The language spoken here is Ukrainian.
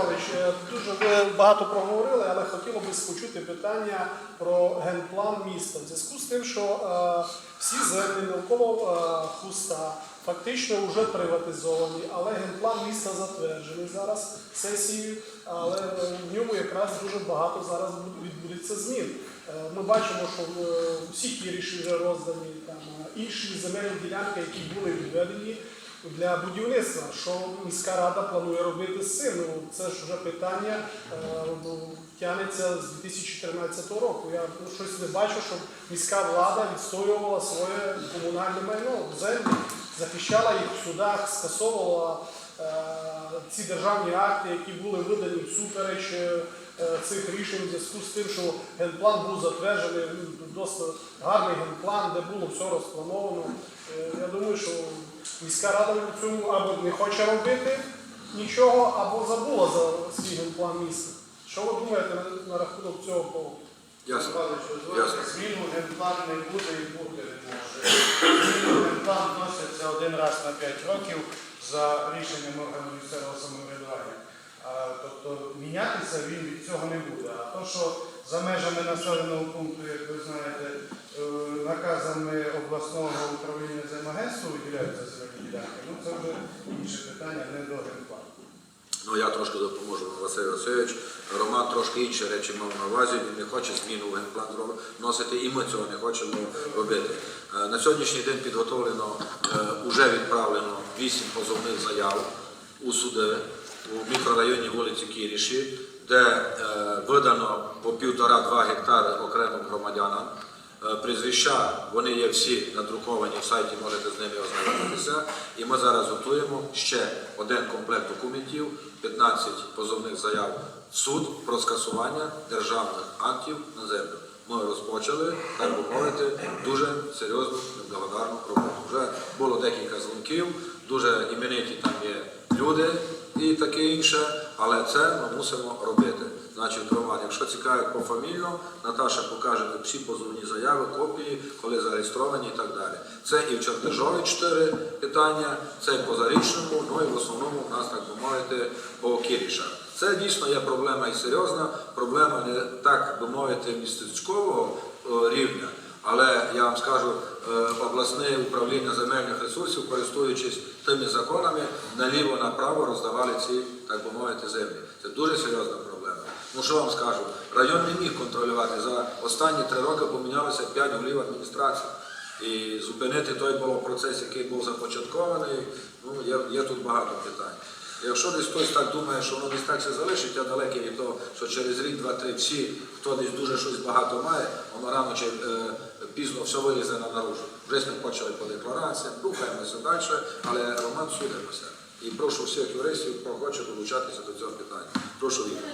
Іванович, е, дуже ви багато проговорили, але хотіло б почути питання про генплан міста. В зв'язку з тим, що е, всі землі навколо е, хуста фактично вже приватизовані, але генплан міста затверджений зараз сесією, але е, в ньому якраз дуже багато зараз відбудеться змін. Е, Ми бачимо, що е, всі кіріші вже роздані, там е, інші земельні ділянки, які були відведені для будівництва. Що міська рада планує робити з цим? Ну, це ж вже питання е, ну, тягнеться з 2014 року. Я ну, щось не бачу, щоб міська влада відстоювала своє комунальне майно, землі, захищала їх в судах, скасовувала е, ці державні акти, які були видані всупереч е, е, цих рішень в зв'язку з тим, що генплан був затверджений, ну, досить гарний генплан, де було все розплановано. Я думаю, що міська рада в цьому або не хоче робити нічого, або забула за свій генплан міста. Що ви думаєте на, рахунок цього поводу? Ясно. Ясно. Зміну генплан не буде і бути не може. Зміну генплан вноситься один раз на 5 років за рішенням органу місцевого самоврядування. Тобто мінятися він від цього не буде. А то, що за межами населеного пункту, як ви знаєте, обласного управління земагентства виділяються земельні ділянки, ну це вже інше питання, не до генплану. Ну я трошки допоможу Василь Васильович. Роман трошки інші речі мав на увазі. Він не хоче зміну в генплан вносити, і ми цього не хочемо робити. Е, На сьогоднішній день підготовлено, вже відправлено вісім позовних заяв у суди у мікрорайоні вулиці Кіріші, де е, видано по півтора-два гектари окремим громадянам. Е, Прізвища, вони є всі надруковані в сайті, можете з ними ознайомитися. І ми зараз готуємо ще один комплект документів, 15 позовних заяв в суд про скасування державних актів на землю. Ми розпочали, так би мовити, дуже серйозну неблагодарну роботу. Вже було декілька дзвонків, дуже імениті там є люди і таке інше, але це ми мусимо робити. Значить, Роман, якщо цікавить пофамільно, Наташа покаже всі позовні заяви, копії, коли зареєстровані і так далі. Це і в Чертежові чотири питання, це по Зарічному, ну і в основному у нас, так би мовити, по Кірішах. Це дійсно є проблема і серйозна, проблема не так би мовити містечкового е, рівня, але я вам скажу, е, обласне управління земельних ресурсів, користуючись тими законами, наліво-направо роздавали ці, так би мовити, землі. Це дуже серйозна проблема. Ну що вам скажу, район не міг контролювати. За останні три роки помінялося п'ять голів адміністрації. І зупинити той був процес, який був започаткований, ну, є, є тут багато питань. Якщо десь хтось так думає, що воно десь так все залишить, я далекий від того, що через рік, два, три всі, хто десь дуже щось багато має, воно рано чи е, пізно все вилізе на наружу. Вже ми почали по деклараціям, рухаємося далі, але Роман судимося. І прошу всіх юристів, хто хоче долучатися до цього питання. Прошу Віктор.